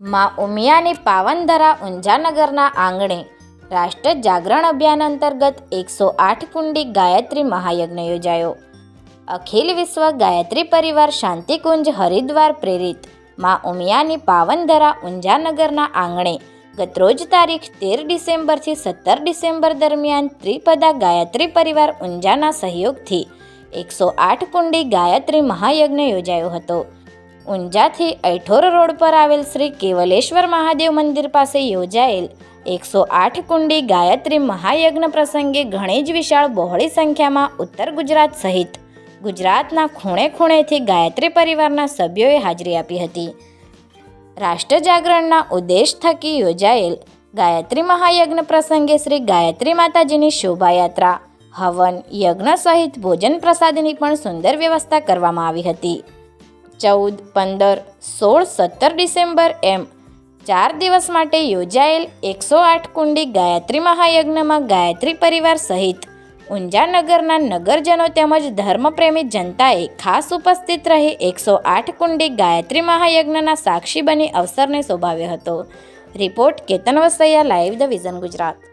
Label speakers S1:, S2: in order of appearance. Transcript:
S1: માં ઉમિયાની પાવનધરા ઊંઝાનગરના આંગણે રાષ્ટ્ર જાગરણ અભિયાન અંતર્ગત એકસો આઠ કુંડી ગાયત્રી મહાયજ્ઞ યોજાયો. અખિલ વિશ્વ ગાયત્રી પરિવાર શાંતિકુંજ હરિદ્વાર પ્રેરિતમાં ઉમિયાની પાવનધરા ઊંઝાનગરના આંગણે ગતરોજ તારીખ તેર ડિસેમ્બરથી સત્તર ડિસેમ્બર દરમિયાન ત્રિપદા ગાયત્રી પરિવાર ઊંઝાના સહયોગથી એકસો આઠ કુંડી ગાયત્રી મહાયજ્ઞ યોજાયો હતો. ઊંઝાથી ઐઠોર રોડ પર આવેલ શ્રી કેવલેશ્વર મહાદેવ મંદિર પાસે યોજાયેલ એકસો આઠ કુંડી ગાયત્રી મહાયજ્ઞ પ્રસંગે ઘણી જ વિશાળ બહોળી સંખ્યામાં ઉત્તર ગુજરાત સહિત ગુજરાતના ખૂણે ખૂણેથી ગાયત્રી પરિવારના સભ્યોએ હાજરી આપી હતી. રાષ્ટ્ર જાગરણના ઉદ્દેશ થકી યોજાયેલ ગાયત્રી મહાયજ્ઞ પ્રસંગે શ્રી ગાયત્રી માતાજીની શોભાયાત્રા, હવન, યજ્ઞ સહિત ભોજન પ્રસાદની પણ સુંદર વ્યવસ્થા કરવામાં આવી હતી. ચૌદ, પંદર, સોળ, સત્તર ડિસેમ્બર એમ. ચાર દિવસ માટે યોજાયેલ એકસો આઠ કુંડી ગાયત્રી મહાયજ્ઞમાં ગાયત્રી પરિવાર સહિત ઊંઝાનગરના નગરજનો તેમજ ધર્મપ્રેમી જનતાએ ખાસ ઉપસ્થિત રહી એકસો આઠ કુંડી ગાયત્રી મહાયજ્ઞના સાક્ષી બની અવસરને શોભાવ્યો હતો. Report Ketan Vasaiya, live the vision Gujarat.